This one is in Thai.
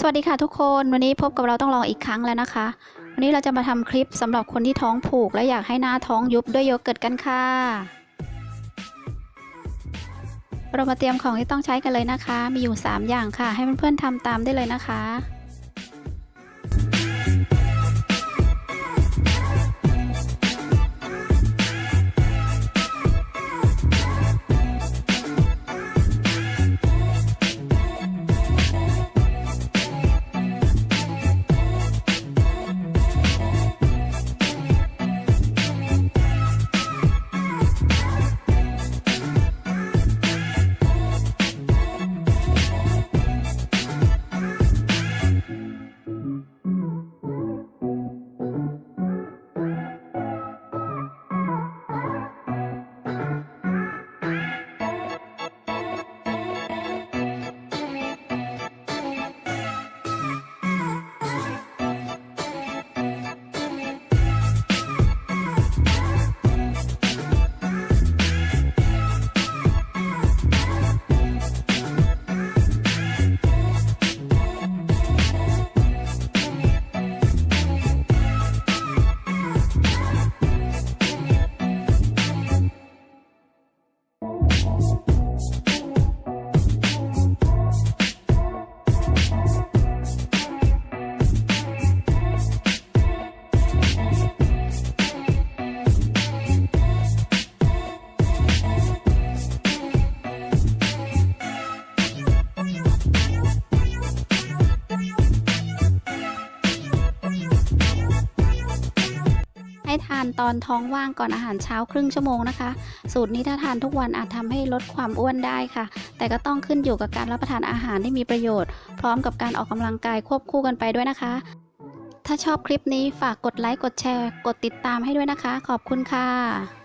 สวัสดีค่ะทุกคนวันนี้พบกับเราต้องลองอีกครั้งแล้วนะคะ วันนี้เราจะมาทำคลิปสำหรับคนที่ท้องผูก และอยากให้หน้าท้องยุบด้วยโยเกิร์ตกันค่ะ เรามาเตรียมของที่ต้องใช้กันเลยนะคะ มีอยู่ 3 อย่างค่ะ ให้เพื่อนๆทำตามได้เลยนะคะ ให้ทานตอนท้องว่างก่อนอาหารเช้าครึ่งชั่วโมงนะคะ สูตรนี้ถ้าทานทุกวันอาจทำให้ลดความอ้วนได้ค่ะ แต่ก็ต้องขึ้นอยู่กับการรับประทานอาหารที่มีประโยชน์ พร้อมกับการออกกำลังกายควบคู่กันไปด้วยนะคะ ถ้าชอบคลิปนี้ฝากกดไลค์กดแชร์ กดติดตามให้ด้วยนะคะ ขอบคุณค่ะ